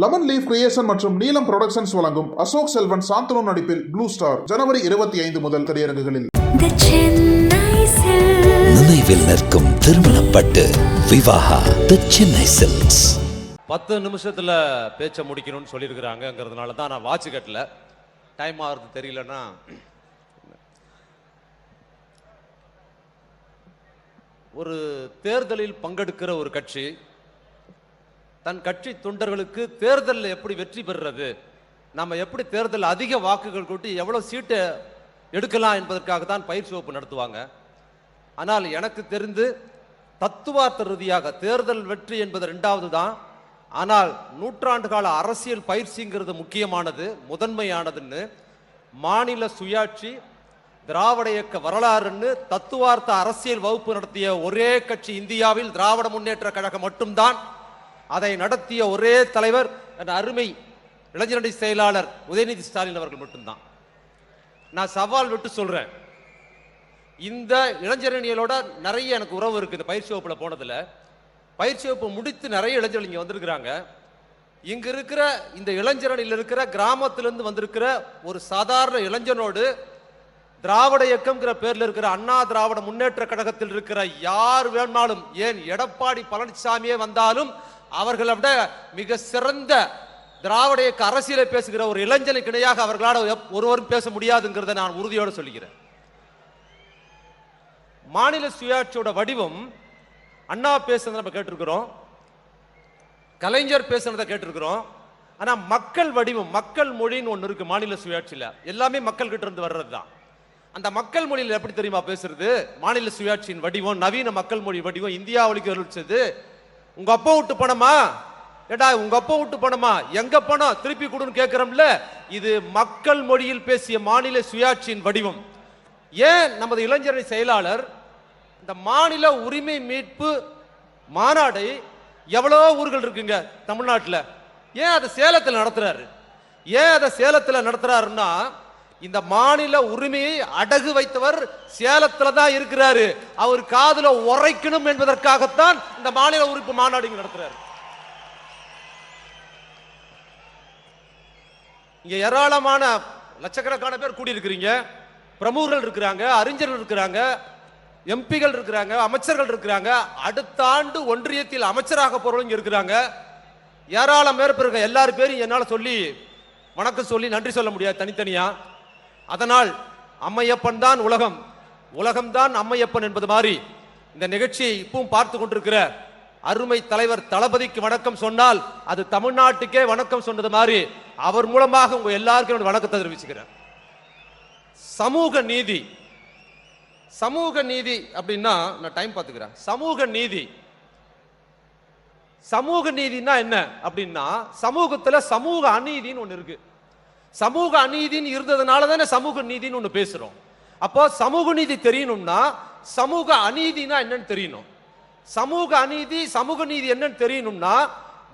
Lemon leaf creation மற்றும் நீலம் productions வழங்கும் அசோக் செல்வன் சாந்தனு நடிப்பில் ப்ளூ ஸ்டார் ஜனவரி இருபத்தி ஐந்து முதல் திரையரங்குகளில். நினைவில் நிற்கும் திருமணப்பட்டு விவாகா தி சென்னை சில்க்ஸ் பத்து நிமிஷத்தில் பேச்சை முடிக்கணும்னு சொல்லியிருக்கிறாங்கங்கிறதுனால தான் நான் வாட்ச் கட்டல. டைம் ஆகிறது தெரியலன்னா. ஒரு தேர்தலில் பங்கெடுக்கிற ஒரு கட்சி தன் கட்சி தொண்டர்களுக்கு தேர்தலில் எப்படி வெற்றி பெறுறது? நம்ம எப்படி தேர்தல் அதிக வாக்குகள் கூட்டி எவ்வளோ சீட்டை எடுக்கலாம் என்பதற்காக தான் பயிற்சி வகுப்பு நடத்துவாங்க. ஆனால் எனக்கு தெரிந்து தத்துவார்த்த ரீதியாக தேர்தல் வெற்றி என்பது ரெண்டாவது தான். ஆனால் நூற்றாண்டு கால அரசியல் பயிற்சிங்கிறது முக்கியமானது முதன்மையானதுன்னு. மாநில சுயாட்சி திராவிட இயக்க வரலாறுன்னு தத்துவார்த்த அரசியல் வகுப்பு நடத்திய ஒரே கட்சி இந்தியாவில் திராவிட முன்னேற்ற கழகம் மட்டும்தான். அதை நடத்திய ஒரே தலைவர் என் அருமை இளைஞரணி செயலாளர் உதயநிதி ஸ்டாலின் அவர்கள் மட்டும்தான். நான் சவால் விட்டு சொல்றேன். இந்த இளைஞரணிகளோட நிறைய எனக்கு உறவு இருக்கு. இந்த பயிற்சி வகுப்புல போனதுல பயிற்சி வகுப்பு முடித்து நிறைய இளைஞர்கள் இங்க வந்திருக்கிறாங்க. இங்க இருக்கிற இந்த இளைஞரணியில் இருக்கிற கிராமத்திலிருந்து வந்திருக்கிற ஒரு சாதாரண இளைஞனோடு திராவிட இயக்கம்ங்கிற பேர்ல இருக்கிற அண்ணா திராவிட முன்னேற்ற கழகத்தில் இருக்கிற யார் வேணாலும் ஏன் எடப்பாடி பழனிசாமியே வந்தாலும் அவர்களை விட மிக சிறந்த திராவிட இயக்க அரசியலை பேசுகிற ஒரு இளைஞனுக்கு இணையாக அவர்களால் ஒருவரும் பேச முடியாதுங்கிறத நான் உறுதியோடு சொல்கிறேன் மாநில சுயாட்சியோட வடிவம் அண்ணா பேசுனதை நம்ம கேட்டிருக்கிறோம் கலைஞர் பேசுனதை கேட்டிருக்கிறோம். ஆனால் மக்கள் வடிவம் மக்கள் மொழின்னு ஒன்று இருக்கு மாநில சுயாட்சியில். எல்லாமே மக்கள் கிட்ட இருந்து வர்றது தான் அந்த மக்கள் மொழியில் எப்படி தெரியுமா பேசுறது? மாநில சுயாட்சியின் வடிவம் நவீன மக்கள் மொழி வடிவம் இந்தியாவுக்கு வலிச்சது உங்க அப்பா விட்டு பணமா? ஏடா உங்க அப்பா விட்டு பணமா? எங்க பணம் திருப்பி கொடுன்னு கேட்கிறோம்ல இது மக்கள் மொழியில் பேசிய மாநில சுயாட்சியின் வடிவம். ஏன் நமது இளைஞரணி செயலாளர் இந்த மாநில உரிமை மீட்பு மாநாடை எவ்வளோ ஊர்கள் இருக்குங்க தமிழ்நாட்டில்? ஏன் அதை சேலத்தில் நடத்துறாரு? ஏன் அதை சேலத்தில் நடத்துறாருன்னா இந்த மாநில உரிமையை அடகு வைத்தவர் சேலத்துல தான் இருக்கிறாரு. அவர் காதல உரைக்கணும் என்பதற்காகத்தான் இந்த மாநில உறுப்பு மாநாடு நடத்துறாரு. இங்க ஏராளமான லட்சக்கணக்கான பேர் கூடியிருக்கிறீங்க. பிரமுகர்கள் இருக்கிறாங்க அறிஞர்கள் இருக்கிறாங்க எம்பிகள் இருக்கிறாங்க அமைச்சர்கள் இருக்கிறாங்க. அடுத்த ஆண்டு ஒன்றியத்தில் அமைச்சராக போறவங்க இருக்கிறாங்க. ஏராளம் பேர் இருக்க எல்லாரும் பேரும் என்னால் சொல்லி வணக்கம் சொல்லி நன்றி சொல்ல முடியாது தனித்தனியா. அதனால் அம்மையப்பன் தான் உலகம். உலகம்தான் அம்மையப்பன் என்பது மாதிரி இந்த நிகழ்ச்சியை இப்பவும் பார்த்து கொண்டிருக்கிற அருமை தலைவர் தளபதிக்கு வணக்கம் சொன்னால் அது தமிழ்நாட்டுக்கே வணக்கம் சொன்னது மாதிரி அவர் மூலமாக உங்க எல்லாருக்கும் என்னோட வணக்கத்தை தெரிவிச்சுக்கிறேன். சமூக நீதி. சமூக நீதி அப்படின்னா நான் டைம் பார்த்துக்கிறேன். சமூக நீதி. சமூக நீதினா என்ன அப்படின்னா சமூகத்துல சமூக அநீதின்னு ஒன்று இருக்கு. சமூக அநீதின்னு இருந்ததுனால தானே சமூக நீதின்னு ஒன்று பேசுகிறோம் அப்போ சமூக நீதி தெரியணும்னா சமூக அநீதினா என்னன்னு தெரியணும். சமூக அநீதி சமூக நீதி என்னன்னு தெரியணும்னா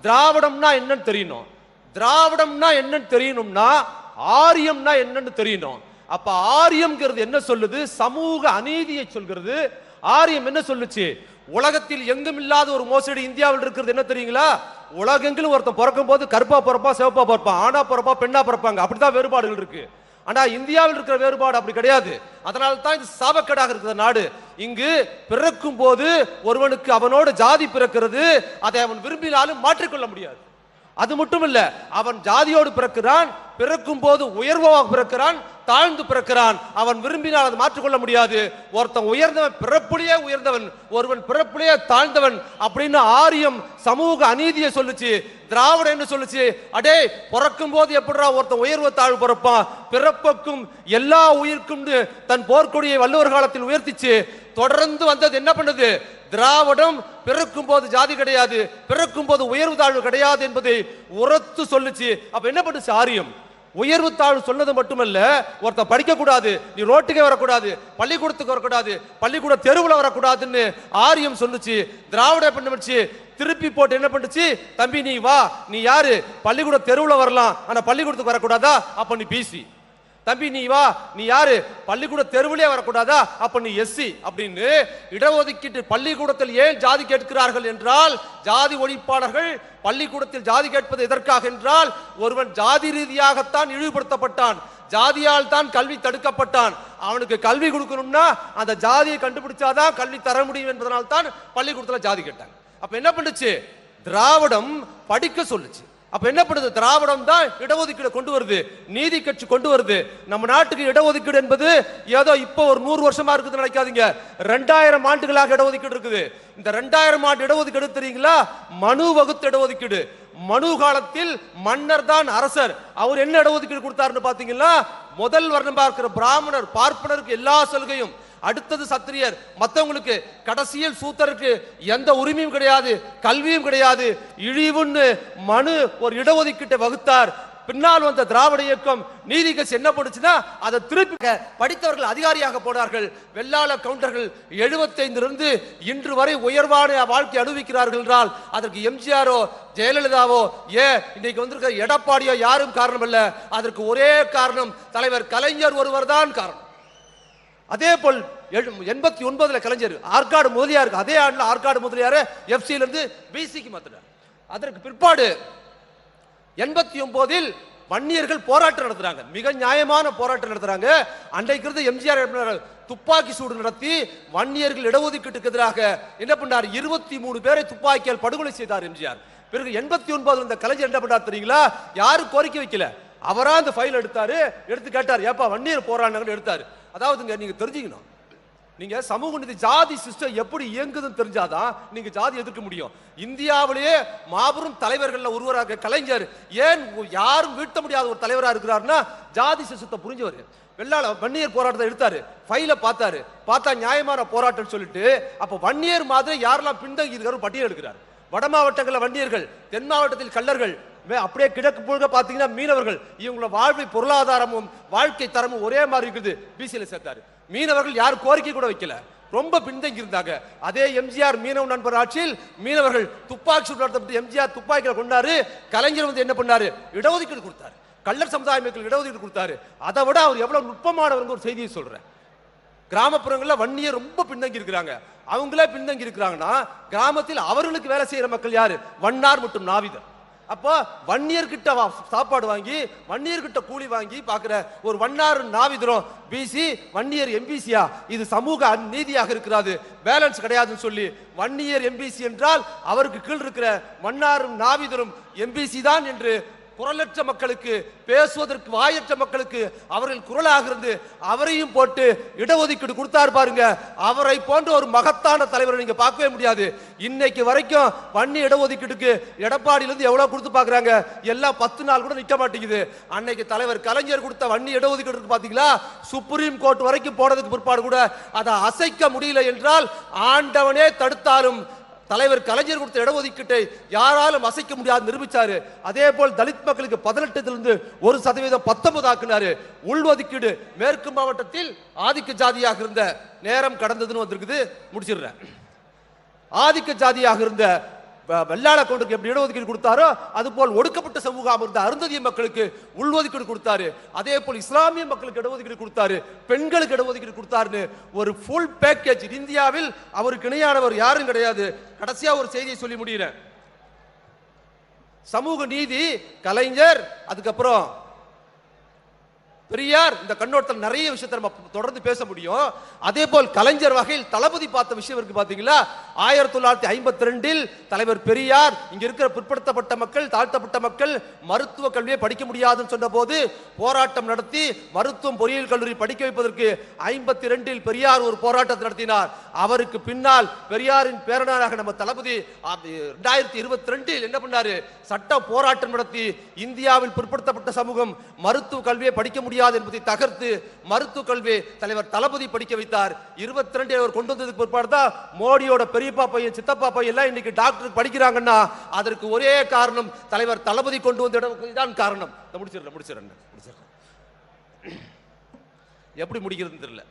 திராவிடம்னா என்னன்னு தெரியணும். திராவிடம்னா என்னன்னு தெரியணும்னா ஆரியம்னா என்னன்னு தெரியணும். அப்ப ஆரியம்ங்கிறது என்ன சொல்லுது? சமூக அநீதியை சொல்கிறது. ஆரியம் என்ன சொல்லுச்சு? உலகத்தில் எங்கும் இல்லாத ஒரு மோசடி இந்தியாவில் இருக்கிறது என்ன தெரியுங்களா? உலகெங்கிலும் ஒருத்தன் பிறக்கும் போது கருப்பா பிறப்பா சிவப்பா பிறப்பான் ஆணா பிறப்பா பெண்ணா பிறப்பாங்க. அப்படித்தான் வேறுபாடுகள் இருக்கு. ஆனா இந்தியாவில் இருக்கிற வேறுபாடு அப்படி கிடையாது. அதனால தான் இது சாபக்கேடாக இருக்கிற நாடு. இங்கு பிறக்கும் போது ஒருவனுக்கு அவனோட ஜாதி பிறக்கிறது அதை அவன் விரும்பினாலும் மாற்றிக்கொள்ள முடியாது. அது மட்டும் இல்ல அவன் ஜாதியோடு பிறக்கிறான் பிறக்கும் போது உயர்வாக பிறக்கிறான் தாழ்ந்து பிறக்கிறான். அவன் விரும்பினால் அதை மாற்றிக்கொள்ள முடியாது. ஒருத்தன் உயர்ந்தவன் பிறப்புலேயே உயர்ந்தவன் ஒருவன் பிறப்புலேயே தாழ்ந்தவன் அப்படின்னு ஆரியம் சமூக அநீதியை சொல்லுச்சு திராவிடம் என்ன சொல்லுச்சு. அடே பிறக்கும் போது எப்படிடா ஒருத்தன் உயர்வு தாழ்வு பிறப்பான்? பிறப்புக்கும் எல்லா உயிர்க்கும் தன் போர்க்கொடியை வள்ளுவர் காலத்தில் உயர்த்திச்சு. தொடர்ந்து வந்தது என்ன பண்ணுது? திராவிடம் பிறக்கும் போது ஜாதி கிடையாது பிறக்கும் போது உயர்வு தாழ்வு கிடையாது என்பதை உரத்து சொல்லுச்சு. அப்ப என்ன பண்ணுச்சு ஆரியம்? உயர்வு தாழ்வு சொன்னது மட்டுமல்ல ஒருத்தன் படிக்க கூடாது நீ ரோட்டுக்கே வரக்கூடாது பள்ளிக்கூடத்துக்கு வரக்கூடாது பள்ளிக்கூட தெருவில் வரக்கூடாதுன்னு ஆரியம் சொல்லுச்சு. திராவிட பண்ணுச்சு? திருப்பி போட்டு என்ன பண்ணுச்சு? தம்பி நீ வா. நீ யாரு? பள்ளிக்கூட தெருவில் வரலாம் ஆனால் பள்ளிக்கூடத்துக்கு வரக்கூடாதா? அப்ப நீ பிசி தம்பி நீ வா. நீ யாரு? பள்ளிக்கூட தெருவிலே வரக்கூடாதா? அப்ப நீ எஸ்சி. அப்படின்னு இடஒதுக்கீட்டு பள்ளிக்கூடத்தில் ஏன் ஜாதி கேட்கிறார்கள் என்றால் ஜாதி ஒழிப்பாளர்கள் பள்ளிக்கூடத்தில் ஜாதி கேட்பது எதற்காக என்றால் ஒருவன் ஜாதி ரீதியாகத்தான் இழிவுபடுத்தப்பட்டான். ஜாதியால் தான் கல்வி தடுக்கப்பட்டான். அவனுக்கு கல்வி கொடுக்கணும்னா அந்த ஜாதியை கண்டுபிடிச்சாதான் கல்வி தர முடியும் என்பதனால் தான் பள்ளிக்கூடத்தில் ஜாதி கேட்டாங்க. அப்ப என்ன பண்ணுச்சு? திராவிடம் படிக்க சொல்லுச்சு. அப்ப என்ன பண்ணுது? திராவிடம் தான் இடஒதுக்கீடு கொண்டு வருது. நீதி கட்சி கொண்டு வருது. நம்ம நாட்டுக்கு இடஒதுக்கீடு என்பது ஏதோ இப்போ ஒரு நூறு வருஷமா இருக்குது நினைக்காதீங்க. ரெண்டாயிரம் ஆண்டுகளாக இடஒதுக்கீடு இருக்குது. இந்த ரெண்டாயிரம் ஆண்டு இடஒதுக்கீடு தெரியுங்களா? மனு வகுத்து இடஒதுக்கீடு. மனு காலத்தில் மன்னர் தான் அரசர். அவர் என்ன இடஒதுக்கீடு கொடுத்தாருன்னு பாத்தீங்கன்னா முதல் வர்ணம் பார்க்கிற பிராமணர் பார்ப்பனருக்கு எல்லா சலுகையும். அடுத்தது சத்திரியர். மத்தவங்களுக்கு கடைசியில் சூத்தருக்கு எந்த உரிமையும் கிடையாது கல்வியும் கிடையாது. இழிவுன்னு மனு ஒரு இடஒதுக்கீட்டை வகுத்தார். பின்னால் வந்த திராவிட இயக்கம் நீதி கட்சி என்ன பண்ணுச்சுன்னா அதை திருப்பி படித்தவர்கள் அதிகாரியாக போனார்கள். வெள்ளாள கவுண்டர்கள் 75 இருந்து இன்று வரை உயர்வான வாழ்க்கை அனுபவிக்கிறார்கள் என்றால் அதற்கு எம்ஜிஆரோ ஜெயலலிதாவோ ஏ இன்னைக்கு வந்திருக்கிற எடப்பாடியோ யாரும் காரணம் அல்ல. அதற்கு ஒரே காரணம் தலைவர் கலைஞர் ஒருவர் தான் காரணம். அதே போல் எண்பத்தி ஒன்பதுல கலைஞர் ஆற்காடு முதலியாருக்கு அதே ஆண்டில் ஆற்காடு முதலியார் எஃப்சியில இருந்து பிசிக்கு மாத்தினார் அதற்கு பிற்பாடு எண்பத்தி ஒன்பதில் வன்னியர்கள் போராட்டம் நடத்துறாங்க. மிக நியாயமான போராட்டம் நடத்துறாங்க. அன்றைக்கு இருந்த எம்ஜிஆர் துப்பாக்கி சூடு நடத்தி வன்னியர்கள் இடஒதுக்கீட்டுக்கு எதிராக என்ன பண்ணார்? இருபத்தி மூணு பேரை துப்பாக்கியால் படுகொலை செய்தார் எம்ஜிஆர். பிறகு எண்பத்தி ஒன்பதுல இந்த கலைஞர் என்ன பண்ணார் தெரியுங்களா? யாரும் கோரிக்கை வைக்கல. அவரா அந்த ஃபைல் எடுத்தாரு. எடுத்து கேட்டார் ஏப்பா வன்னியர் போராடினாங்கன்னு எடுத்தாரு. அதாவதுங்க நீங்க தெரிஞ்சுக்கணும். நீங்க சமூக நீதி ஜாதி சிஸ்டம் எப்படி இயங்குதுன்னு தெரிஞ்சாதான் நீங்க ஜாதி எதிர்க்க முடியும். இந்தியாவிலேயே மாபெரும் தலைவர்கள்ல ஒருவராக கலைஞர் ஏன் யாரும் வீழ்த்த முடியாத ஒரு தலைவராக இருக்கிறாருன்னா ஜாதி சிஸ்டத்தை புரிஞ்சவர். வெள்ளால வன்னியர் போராட்டத்தை எடுத்தாரு. ஃபைல பார்த்தாரு. பார்த்தா நியாயமான போராட்டம்னு சொல்லிட்டு அப்ப வன்னியர் மாதிரி யாரெல்லாம் பின்தங்கி இருக்காரு பட்டியல் எடுக்கிறார். வட மாவட்டங்களில் வன்னியர்கள் தென் மாவட்டத்தில் கள்ளர்கள் அப்படியே கிழக்கு முழுக்க பார்த்தீங்கன்னா மீனவர்கள் இவங்களோட வாழ்வை பொருளாதாரமும் வாழ்க்கை தரமும் ஒரே மாதிரி இருக்குது. பிசியில் சேர்த்தாரு. மீனவர்கள் யாரும் கோரிக்கை கூட வைக்கல. ரொம்ப பின்தங்கி இருந்தாங்க அதே எம்ஜிஆர் மீனவ நண்பர் ஆட்சியில் மீனவர்கள் துப்பாக்கி சுட்டு எம்ஜிஆர் துப்பாக்கியில் கொண்டாரு. கலைஞர் வந்து என்ன பண்ணாரு? இடஒதுக்கீடு கொடுத்தாரு. கள்ளர் சமுதாய மக்கள் இடஒதுக்கீடு கொடுத்தாரு. அதை விட அவர் எவ்வளவு நுட்பமானவருங்க ஒரு செய்தியை சொல்றேன். கிராமப்புறங்களில் வன்னியை ரொம்ப பின்தங்கி இருக்கிறாங்க அவங்களே பின்தங்கி இருக்கிறாங்கன்னா கிராமத்தில் அவர்களுக்கு வேலை செய்யற மக்கள் யாரு? வண்ணார் மற்றும் நாவிதர். அப்போ வன்னியர் கிட்ட வா- சாப்பாடு வாங்கி வன்னியர் கிட்ட கூலி வாங்கி பார்க்குற ஒரு வண்ணார் நாவிதரும் பிசி வன்னியர் எம்பிசியா இது சமூக அநீதியாக இருக்கிறது. பேலன்ஸ் கிடையாதுன்னு சொல்லி வன்னியர் எம்பிசி என்றால் அவருக்கு கீழ் இருக்கிற வன்னாரும் நாவிதரும் எம்பிசி தான் என்று குரலற்ற மக்களுக்கு பேசுவதற்கு வாயற்ற மக்களுக்கு அவர்கள் குரலாக இருந்து அவரையும் போட்டு இடஒதுக்கீடு கொடுத்தாரு பாருங்க. அவரை போன்ற ஒரு மகத்தான தலைவரை நீங்க பார்க்கவே முடியாது. இன்னைக்கு வரைக்கும் வன்னி இடஒதுக்கீடுக்கு எடப்பாடியில இருந்து எவ்வளவு கொடுத்து பாக்குறாங்க எல்லாம் பத்து நாள் கூட நிக்க மாட்டேங்குது. அன்னைக்கு தலைவர் கலைஞர் கொடுத்த வன்னி இடஒதுக்கீடு பாத்தீங்களா சுப்ரீம் கோர்ட் வரைக்கும் போனதுக்கு பிற்பாடு கூட அதை அசைக்க முடியல என்றால் ஆண்டவனே தடுத்தாலும் தலைவர் கலைஞர் கொடுத்த இடஒதுக்கீட்டை யாராலும் அசைக்க முடியாது நிரூபிச்சாரு. அதே போல் தலித் மக்களுக்கு பதினெட்டுலேருந்து ஒரு சதவீதம் பத்தொன்பது ஆக்குனாரு. உள்ஒதுக்கீடு மேற்கு மாவட்டத்தில் ஆதிக்க ஜாதியாக இருந்த நேரம் கடந்ததுன்னு வந்திருக்குது. முடிச்சிடுறேன். ஆதிக்க ஜாதியாக இருந்த வெள்ளாள கவுண்டருக்கு எப்படி இடஒதுக்கீடு கொடுத்தாரோ அதுபோல் ஒடுக்கப்பட்ட சமூகம் இருந்த அருந்ததிய மக்களுக்கு உள்ஒதுக்கீடு கொடுத்தாரு. அதே போல் இஸ்லாமிய மக்களுக்கு இடஒதுக்கீடு கொடுத்தாரு. பெண்களுக்கு இடஒதுக்கீடு கொடுத்தாருன்னு ஒரு ஃபுல் பேக்கேஜ் இந்தியாவில் அவருக்கு இணையானவர் யாரும் கிடையாது. கடைசியா ஒரு செய்தியை சொல்லி முடியல சமூக நீதி கலைஞர் அதுக்கப்புறம் பெரியார் இந்த கண்ணோட்டத்தில் நிறைய விஷயத்தை நம்ம தொடர்ந்து பேச முடியும். அதே போல் கலைஞர் வகையில் தளபதி பார்த்த விஷயம் இருக்கு பாத்தீங்களா? ஆயிரத்தி தொள்ளாயிரத்தி ஐம்பத்தி ரெண்டில் தலைவர் பெரியார் இங்க இருக்கிற பிற்படுத்தப்பட்ட மக்கள் தாழ்த்தப்பட்ட மக்கள் மருத்துவ கல்வியை படிக்க முடியாதுன்னு சொன்ன போது போராட்டம் நடத்தி மருத்துவம் பொறியியல் கல்லூரி படிக்க வைப்பதற்கு ஐம்பத்தி ரெண்டில் பெரியார் ஒரு போராட்டத்தை நடத்தினார். அவருக்கு பின்னால் பெரியாரின் பேரனாராக நம்ம தளபதி ரெண்டாயிரத்தி இருபத்தி ரெண்டில் என்ன பண்ணாரு? சட்ட போராட்டம் நடத்தி இந்தியாவில் பிற்படுத்தப்பட்ட சமூகம் மருத்துவ கல்வியை படிக்க முடியாது முடியாது என்பதை தகர்த்து மருத்துவ கல்வி தலைவர் தளபதி படிக்க வைத்தார். இருபத்தி ரெண்டு அவர் கொண்டு வந்ததுக்கு பிற்பாடு தான் மோடியோட பெரியப்பா பையன் சித்தப்பா பையன் எல்லாம் இன்னைக்கு டாக்டர் படிக்கிறாங்கன்னா அதற்கு ஒரே காரணம் தலைவர் தளபதி கொண்டு வந்த இடம் தான் காரணம். முடிச்சிடல முடிச்சிடுறேன் முடிச்சிடுறேன் எப்படி முடிக்கிறதுன்னு தெரியல.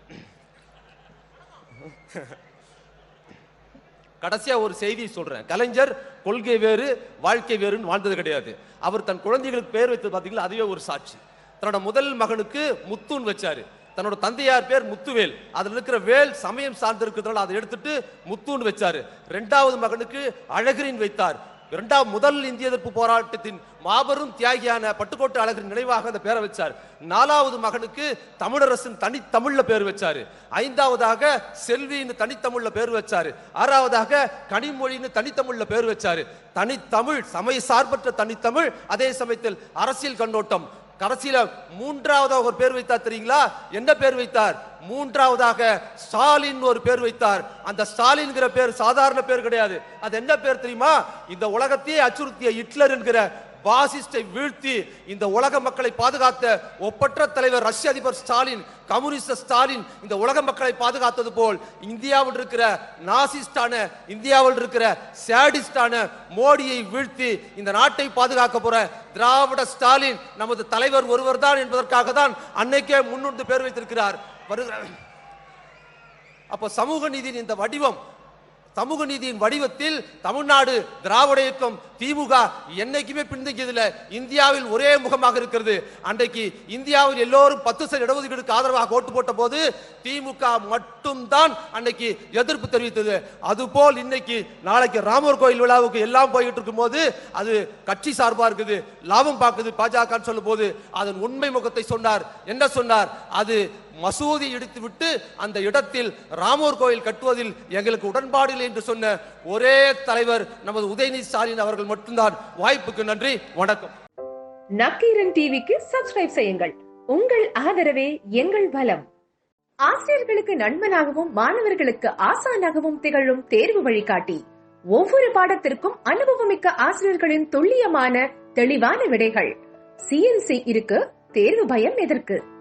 கடைசியா ஒரு செய்தி சொல்றேன். கலைஞர் கொள்கை வேறு வாழ்க்கை வேறுன்னு வாழ்ந்தது கிடையாது. அவர் தன் குழந்தைகளுக்கு பேர் வைத்து பாத்தீங்களா அதுவே ஒரு சாட்சி. தன்னோட முதல் மகனுக்கு முத்துன்னு வச்சாரு. தன்னோட தந்தையார் பேர் முத்துவேல். அதில் இருக்கிற வேல் சமயம் சார்ந்திருக்கிறதுனால அதை எடுத்துட்டு முத்துன்னு வச்சாரு. ரெண்டாவது மகனுக்கு அழகிரின் வைத்தார். இரண்டாம் முதல் இந்திய எதிர்ப்பு போராட்டத்தின் மாபெரும் தியாகியான பட்டுக்கோட்டை அழகரின் நினைவாக அந்த பேரை வச்சார். நாலாவது மகனுக்கு தமிழரசன் தனித்தமிழ்ல பேர் வச்சாரு. ஐந்தாவதாக செல்வின்னு தனித்தமிழ்ல பேர் வச்சாரு. ஆறாவதாக கனிமொழின்னு தனித்தமிழ்ல பேர் வச்சாரு. தனித்தமிழ் சமய சார்பற்ற தனித்தமிழ் அதே சமயத்தில் அரசியல் கண்ணோட்டம். கடைசியில மூன்றாவதாக ஒரு பேர் வைத்தார் தெரியுங்களா? என்ன பேர் வைத்தார்? மூன்றாவதாக ஸ்டாலின் ஒரு பேர் வைத்தார். அந்த ஸ்டாலின்ங்கிற பேர் சாதாரண பேர் கிடையாது. அது என்ன பேர் தெரியுமா? இந்த உலகத்தையே அச்சுறுத்திய ஹிட்லர் என்கிற பாசிஸ்டை வீழ்த்தி இந்த உலக மக்களை பாதுகாத்த ஒப்பற்ற தலைவர் ரஷ்ய அதிபர் ஸ்டாலின் கம்யூனிஸ்ட் ஸ்டாலின் இந்த உலக மக்களை பாதுகாத்தது போல் இந்தியாவில் இருக்கிற நாசிஸ்டான இந்தியாவில் இருக்கிற சேடிஸ்டான மோடியை வீழ்த்தி இந்த நாட்டை பாதுகாக்க போற திராவிட ஸ்டாலின் நமது தலைவர் ஒருவர் தான் என்பதற்காக தான் அன்னைக்கே முன்னுண்டு பேர் வைத்திருக்கிறார். வருகிற அப்போ சமூக நீதியின் இந்த வடிவம் சமூக நீதியின் வடிவத்தில் தமிழ்நாடு திராவிட இயக்கம் திமுக என்னைக்குமே பின்தங்கியதில்லை. இந்தியாவில் ஒரே முகமாக இருக்கிறது. அன்றைக்கு இந்தியாவில் எல்லோரும் பத்து சதவீத இடஒதுக்கீடுக்கு ஆதரவாக ஓட்டு போட்ட போது திமுக மட்டும்தான் அன்னைக்கு எதிர்ப்பு தெரிவித்தது. அதுபோல் இன்னைக்கு நாளைக்கு ராமர் கோயில் விழாவுக்கு எல்லாம் போய்கிட்டு இருக்கும்போது அது கட்சி சார்பாக இருக்குது. லாபம் பார்க்குது பாஜகன்னு சொல்லும் போது அதன் உண்மை முகத்தை சொன்னார். என்ன சொன்னார்? அது மசூதி எடுத்துவிட்டு அந்த இடத்தில் ராமோர் கோயில் கட்டுவதில் எங்களுக்கு உடன்பாடு இல்லை என்று சொன்ன ஒரே தலைவர் நமது உதயநிதி ஸ்டாலின் அவர்கள் மட்டும்தான். வாய்ப்புக்கு நன்றி வணக்கம். நக்கீரன் டிவிக்கு சப்ஸ்கிரைப் செய்யுங்கள். உங்கள் ஆதரவே எங்கள் பலம் ஆசிரியர்களுக்கு நண்பனாகவும் மாணவர்களுக்கு ஆசானாகவும் திகழும் தேர்வு வழிகாட்டி. ஒவ்வொரு பாடத்திற்கும் அனுபவமிக்க ஆசிரியர்களின் துல்லியமான தெளிவான விடைகள். சிஎன்சி இருக்கு தேர்வு பயம் எதற்கு?